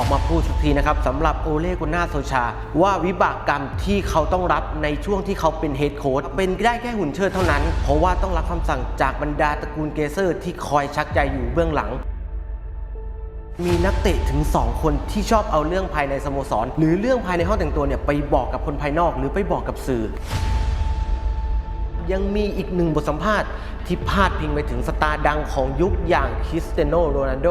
อกมาพูดสักทีนะครับสำหรับโอเลกุน่าโซชา ว่าวิบากกรรมที่เขาต้องรับในช่วงที่เขาเป็นเฮดโค้ชเป็นได้แค่หุ่นเชิดเท่านั้น เพราะว่าต้องรับคำสั่งจากบรรดาตระกูลเกเซอร์ ที่คอยชักใจอยู่เบื้องหลังมีนักเตะถึง 2 คนที่ชอบเอาเรื่องภายในสโมสร หรือเรื่องภายในห้องแต่งตัวเนี่ยไปบอกกับคนภายนอกหรือไปบอกกับสื่อ ยังมีอีกหนึ่งบทสัมภาษณ์ที่พาดพิงไปถึงสตาร์ดังของยุคอย่างคริสเตียโนโรนัลโด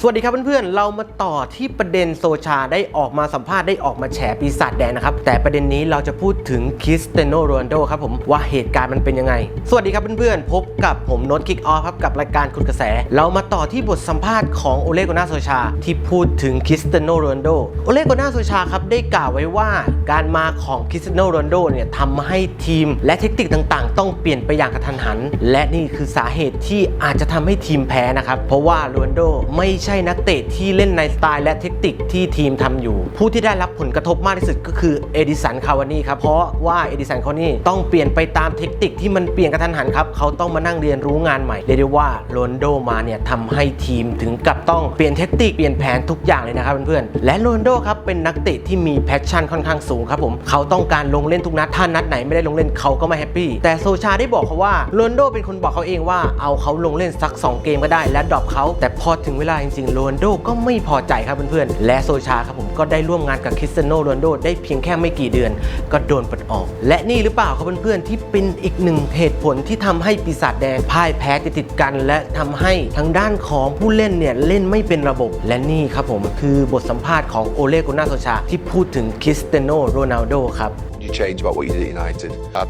สวัสดีครับเพื่อนๆ เรามาต่อที่ประเด็นโซชาได้ออกมาสัมภาษณ์ได้ออกมาแฉปีศาจแดงนะครับ แต่ประเด็นนี้เราจะพูดถึงคริสเตียโนโรนโดครับผมว่าเหตุการณ์มันเป็นยังไง สวัสดีครับเพื่อนๆ พบกับผมโน้ตคิกออฟครับกับรายการคุณกระแส เรามาต่อที่บทสัมภาษณ์ของโอเลโกนาโซชา ที่พูดถึงคริสเตียโนโรนโดโอเลโกนาโซชาครับได้กล่าวไว้ว่าการมาของคริสเตียโนโรนโดเนี่ยทำให้ทีม และเทคนิคต่างๆ ต้องเปลี่ยนไปอย่างกระทันหัน และนี่คือสาเหตุที่อาจจะทำให้ทีมแพ้นะครับเพราะว่าโรนโดไม่ใช่นักเตะที่เล่นในสไตล์และเทคนิคที่ทีมทำอยู่ ผู้ที่ได้รับผลกระทบมากที่สุดก็คือเอดิสันคาวานี่ครับเพราะว่าเอดิสันคาวานี่ต้องเปลี่ยนไปตามเทคนิคที่มันเปลี่ยนกระทันหันครับเขาต้องมานั่งเรียนรู้งานใหม่เรียกได้ว่าโรนโดมาเนี่ยทำให้ทีมถึงกับต้องเปลี่ยนเทคนิคเปลี่ยนแผนทุกอย่างเลยนะครับเพื่อนๆและโรนโดครับเป็นนักเตะที่มีแพชชั่นค่อนข้างสูงครับผมเขาต้องการลงเล่นทุกนัดถ้านัดไหนไม่ได้ลงเล่นเขาก็ไม่แฮปปี้แต่โซชาได้บอกเขาว่าโรนโดเป็นคนบอกเขาเองว่าเอาเขาลงเล่นสัก 2 เกมก็ได้และดรอปเขาแต่พอถึงเวลาจริงๆโรนโดก็ไม่พอใจครับเพื่อนๆ และโซชาครับผมก็ได้ร่วมงานกับคริสเตียโนโรนลโดได้เพียงแค่ไม่กี่เดือน ก็โดนปลดออก และนี่หรือเปล่าครับเพื่อนๆ ที่เป็นอีกหนึ่งเหตุผลที่ทำให้ปีศาจแดงพ่ายแพ้ติดๆกัน และทำให้ทางด้านของผู้เล่นเนี่ยเล่นไม่เป็นระบบ และนี่ครับผมคือบทสัมภาษณ์ของโอเลกุน่าโซชาที่พูดถึงคริสเตียโนโรนัลโดครับ you change about what you did at United? I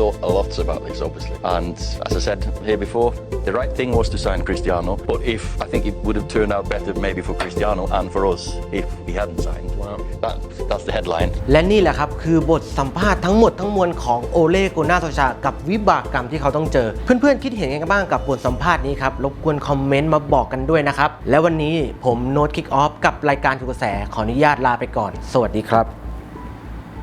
thought a lot about this, obviously. And as I said here before, the right thing was to sign Cristiano. But if I think it would have turned out better maybe for Cristiano and for us if he hadn't signed. Well, that, that's the headline. และนี่แหละครับ คือบทสัมภาษณ์ทั้งหมดทั้งมวลของโอเลโกนาโซชา กับวิบากกรรมที่เขาต้องเจอ เพื่อนๆ คิดเห็นยังไงบ้างกับบทสัมภาษณ์นี้ครับ รบกวนคอมเมนต์มาบอกกันด้วยนะครับ และวันนี้ผมโน้ตคิกออฟกับรายการทุกกระแสขออนุญาตลาไปก่อน สวัสดีครับ